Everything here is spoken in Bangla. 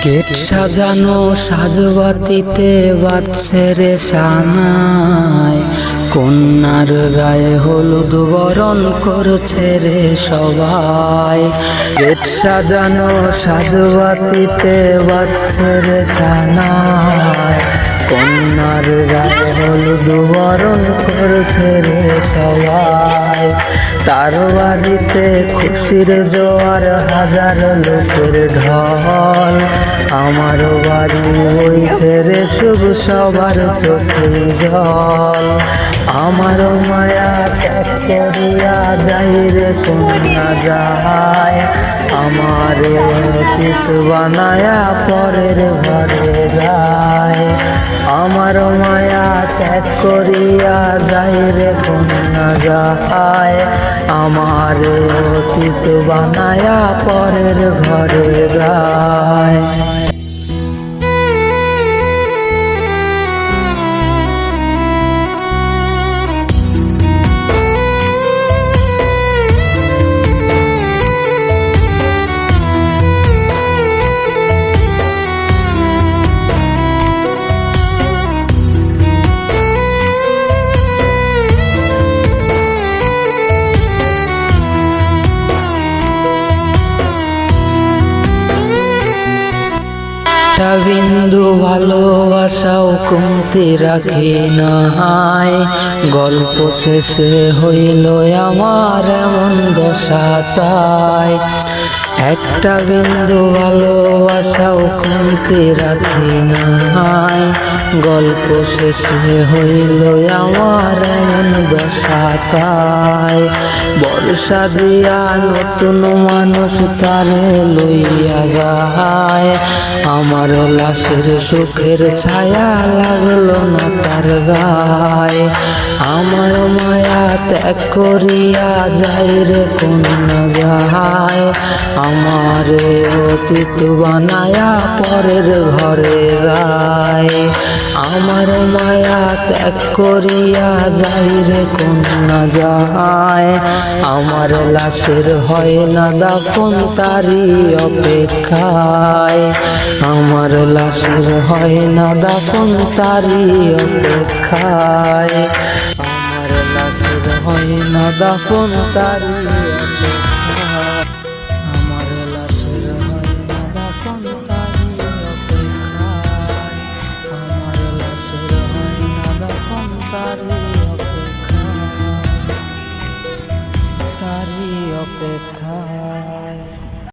গেট সাজানো সাজবাতিতে বাচ্চে রে সানায়। কন্যার গায়ে হলুদ বরণ করছে রে সবাই। গেট সাজানো সাজবাতিতে বাচ্চে রে সানায়। কন্যার গায়ে হলুদ বরণ করছে রে সবাই। তার বাড়িতে খুশির জোয়ার, হাজার লোকের ঢল। আমার বাড়ি বইছে রে শুভ সবার চোখে জল। আমার মায়া ত্যাগ করিয়া যাই রে কন্যা যায়। আমার অতীত বানায়া পরের ঘরে যায়। আমার মায়া ত্যাগ করিয়া যাই রে কন্যা যায় আমার অতীত বানায়া পরের ঘরে যায় একটা বিন্দু ভালোবাসাও কমতে রাখে নাই গল্প শেষে হইল আমার এমন দশা তাই। একটা বিন্দু ভালোবাসাও কমতে রাখে নাই গল্প শেষে হইল আমার এমন তাই বর্ষা দিয়া নতুন মানুষ তারে লইয়া গায় আমার লাশের সুখের ছায়া লাগল না তার গায়। আমার মায়া ত্যাগ করিয়া যাই রে কন্যা যায়। আমার অতীত বানায়া পরের ঘরে গায় আমার মায়া ত্যাগ করিয়া যাই রে কন্যা যায়, আমার লাশের হয় না দাফন তারি অপেক্ষায়। আমার লাশের হয় না দাফন তারি অপেক্ষায়। আমার লাশের হয় না দাফন তারি অপেক্ষায়